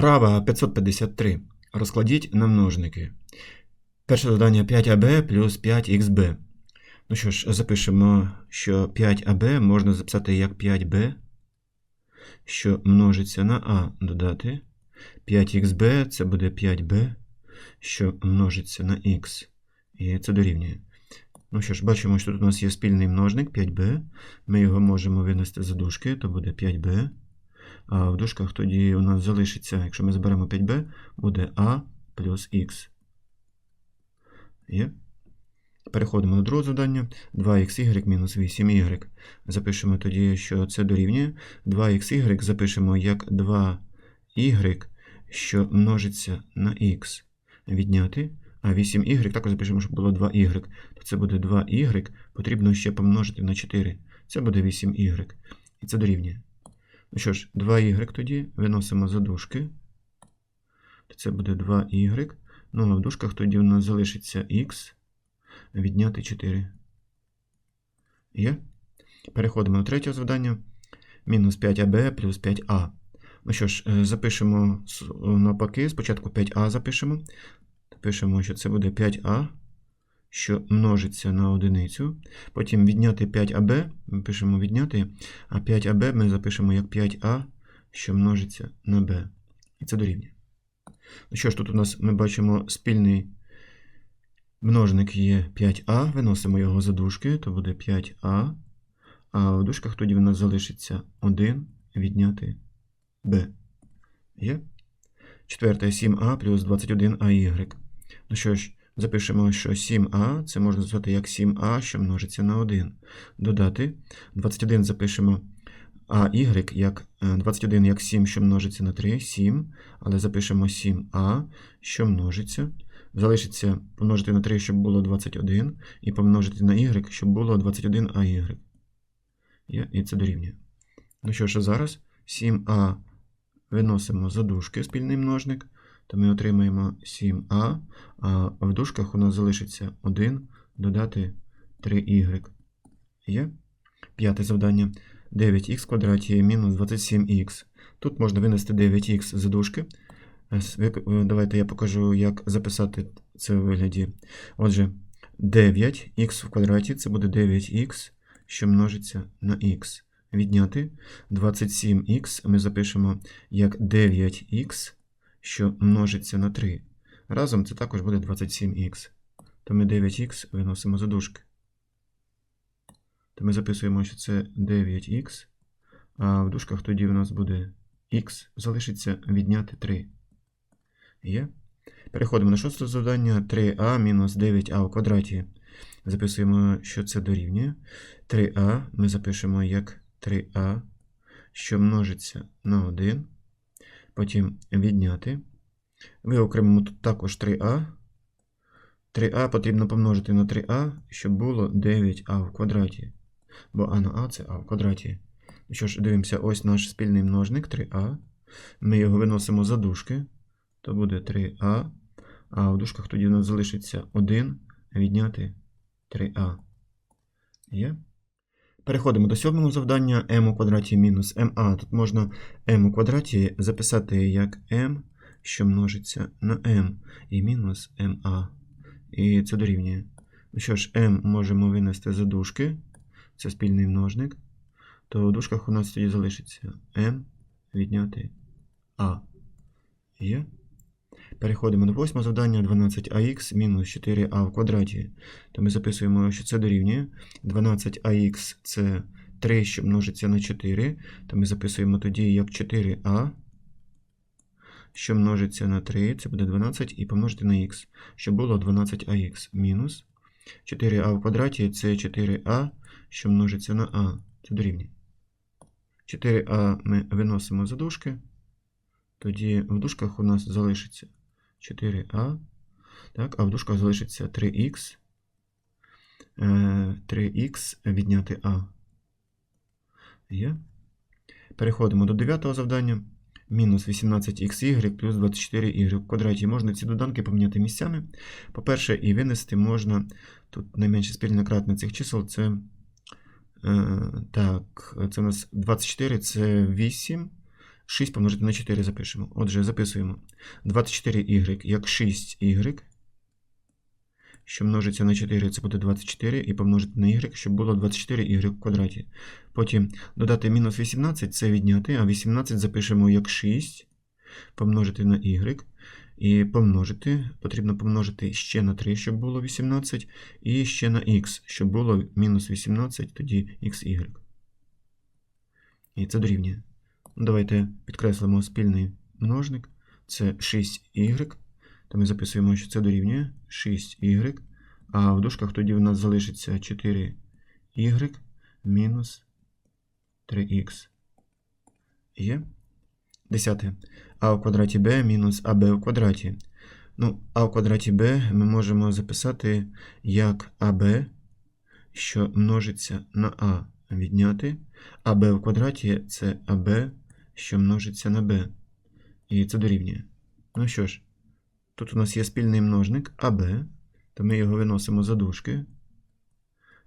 Вправа 553. Розкладіть на множники. Перше завдання 5аб плюс 5xb. Ну що ж, запишемо, що 5аб можна записати як 5b, що множиться на а додати. 5xb це буде 5b, що множиться на x. І це дорівнює. Ну що ж, бачимо, що тут у нас є спільний множник 5b. Ми його можемо винести за дужки, то буде 5b. А в дужках тоді у нас залишиться, якщо ми зберемо 5b, буде a плюс x. Є? Переходимо до другого завдання. 2xy мінус 8y. Запишемо тоді, що це дорівнює. 2xy запишемо як 2y, що множиться на x. Відняти. А 8y також запишемо, щоб було 2y. То це буде 2y, потрібно ще помножити на 4. Це буде 8y. І це дорівнює. Ну що ж, 2y тоді виносимо за дужки. Це буде 2y. Ну, а в дужках тоді у нас залишиться x відняти 4. Є? Переходимо до третього завдання. Мінус 5аб плюс 5а. Ну що ж, е, запишемо навпаки. Спочатку 5а запишемо. Пишемо, що це буде 5а, що множиться на одиницю. Потім відняти 5аб, ми пишемо відняти, а 5аб ми запишемо як 5а, що множиться на b. І це дорівнює. Ну що ж, тут у нас ми бачимо спільний множник є 5а, виносимо його за дужки, то буде 5а. А в дужках тоді в нас залишиться 1 відняти b. Є? Четверте 7а плюс 21АY. Ну що ж, запишемо, що 7а це можна записати як 7а, що множиться на 1. Додати. 21 запишемо АY як 21 як 7, що множиться на 3, 7. Але запишемо 7а, що множиться. Залишиться помножити на 3, щоб було 21, і помножити на y, щоб було 21АY. І це дорівнює. Ну що ж, зараз 7а виносимо за дужки спільний множник, то ми отримаємо 7а, а в дужках у нас залишиться 1 додати 3y. Є? П'яте завдання. 9х квадраті мінус 27х. Тут можна винести 9х за дужки. Давайте я покажу, як записати це у вигляді. Отже, 9х в квадраті це буде 9х, що множиться на х. Відняти 27х ми запишемо як 9х, що множиться на 3. Разом це також буде 27х. То ми 9х виносимо за дужки. То ми записуємо, що це 9х, а в дужках тоді у нас буде х, залишиться відняти 3. Є? Переходимо на шосте завдання 3а мінус 9а у квадраті. Записуємо, що це дорівнює. 3а ми запишемо як 3а, що множиться на 1. Потім відняти. Виокремимо тут також 3а. 3а потрібно помножити на 3а, щоб було 9а в квадраті. Бо а на а це а в квадраті. Що ж, дивимося, ось наш спільний множник 3а. Ми його виносимо за дужки. То буде 3а. А в дужках тоді у нас залишиться 1 відняти 3а. Є? Переходимо до сьомого завдання m у квадраті мінус ma. Тут можна m у квадраті записати як m, що множиться на m, і мінус ma. І це дорівнює. Ну що ж, m можемо винести за дужки. Це спільний множник. То в дужках у нас тоді залишиться m відняти a. Є? Переходимо до восьмого завдання 12ах мінус 4а в квадраті. То ми записуємо, що це дорівнює. 12ах це 3, що множиться на 4. То ми записуємо тоді як 4а, що множиться на 3, це буде 12, і помножити на х, що було 12ах мінус 4а в квадраті це 4а, що множиться на а. Це дорівнює. 4а ми виносимо за дужки. Тоді в дужках у нас залишиться 4а. Так, а в дужках залишиться 3х. 3х відняти а. Є. Переходимо до 9 завдання. Мінус 18xy плюс 24y в квадраті. Можна ці доданки поміняти місцями. По-перше, і винести можна. Тут найменше спільне кратне цих чисел це. Е, так, це у нас 24 це 8. 6 помножити на 4 запишемо. Отже, записуємо 24y як 6y, що множиться на 4, це буде 24, і помножити на y, щоб було 24y в квадраті. Потім додати мінус 18, це відняти, а 18 запишемо як 6, помножити на y, і помножити, потрібно помножити ще на 3, щоб було 18, і ще на х, щоб було мінус 18, тоді xy. І це дорівнює. Давайте підкреслимо спільний множник. Це 6y. То ми записуємо, що це дорівнює 6y. А в дужках тоді в нас залишиться 4y мінус 3х. Є. Десяте. А в квадраті b мінус АБ в квадраті. Ну, а в квадраті b ми можемо записати як АБ, що множиться на А відняти. АБ в квадраті це АБ, що множиться на b. І це дорівнює. Ну що ж, тут у нас є спільний множник АБ, то ми його виносимо за дужки.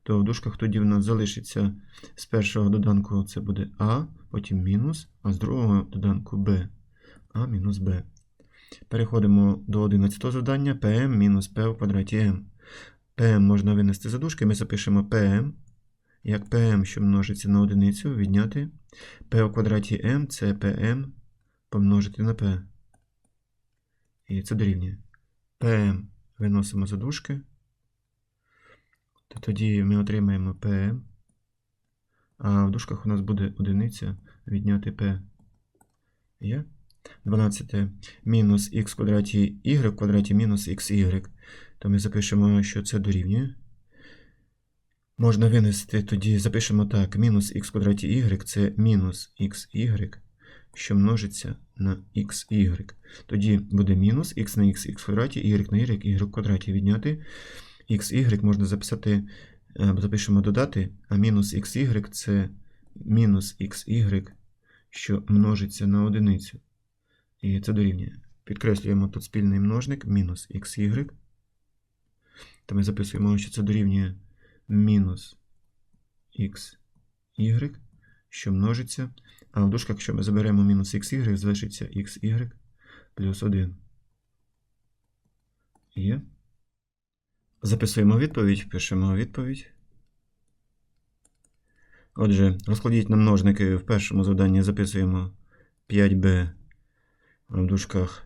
То в дужках тоді в нас залишиться з першого доданку це буде А, потім мінус, а з другого доданку Б. А мінус Б. Переходимо до 11 завдання PM мінус P в квадраті m. PM можна винести за дужки, ми запишемо PM як PM, що множиться на одиницю, відняти. P в квадраті m це PM помножити на P. І це дорівнює. PM виносимо за дужки. То тоді ми отримаємо PM. А в дужках у нас буде одиниця відняти P. Є? 12. Мінус х квадраті y в квадраті мінус xy. То ми запишемо, що це дорівнює. Можна винести, тоді запишемо так. Мінус х квадраті y це мінус xy, що множиться на xy. Тоді буде мінус х на х, х квадраті, y на y, y квадраті відняти. xy можна записати, або запишемо додати, а мінус xy це мінус xy, що множиться на одиницю. І це дорівнює. Підкреслюємо тут спільний множник мінус xy. То ми записуємо, що це дорівнює мінус xy, що множиться. А в дужках, якщо ми заберемо мінус xy, залишиться xy плюс 1. Є. Записуємо відповідь, пишемо відповідь. Отже, розкладіть на множники в першому завданні записуємо 5b в дужках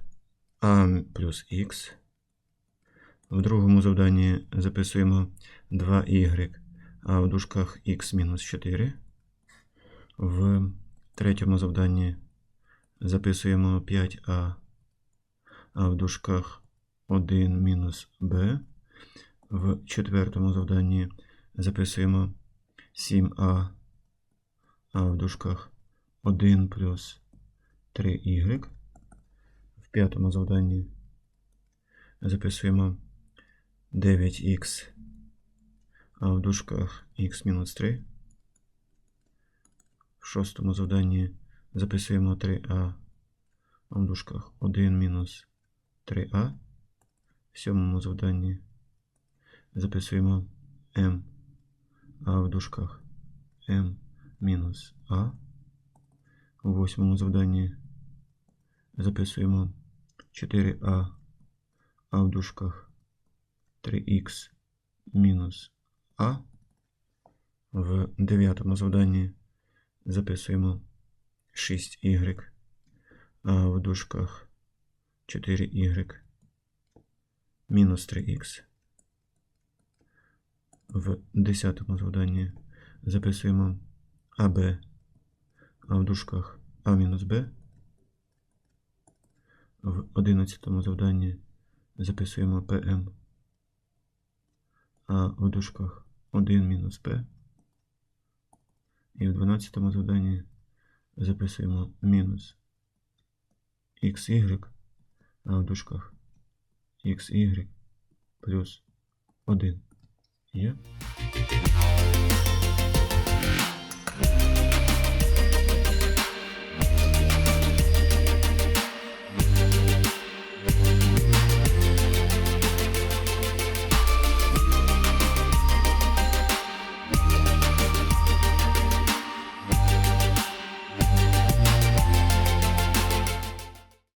а плюс х. В другому завданні записуємо 2y, а в дужках х мінус 4. В третьому завданні записуємо 5а, а в дужках 1 мінус b. В четвертому завданні записуємо 7а, а в дужках 1 плюс 3y. В п'ятому завданні записуємо 9х, а в дужках х-3. В шостому завданні записуємо 3а, а в дужках 1 мінус 3а. В сьомому завданні записуємо m, а в дужках m мінус а. У восьмому завданні записуємо 4а, а в дужках 3х мінус а. В дев'ятому завданні записуємо 6y, а в дужках 4y мінус 3х. В десятому завданні записуємо АБ, а в дужках А мінус Б. В одинадцятому завданні записуємо ПМ, а в дужках 1 мінус p. І в дванадцятому завданні записуємо мінус XY, а в дужках XY плюс 1. Є?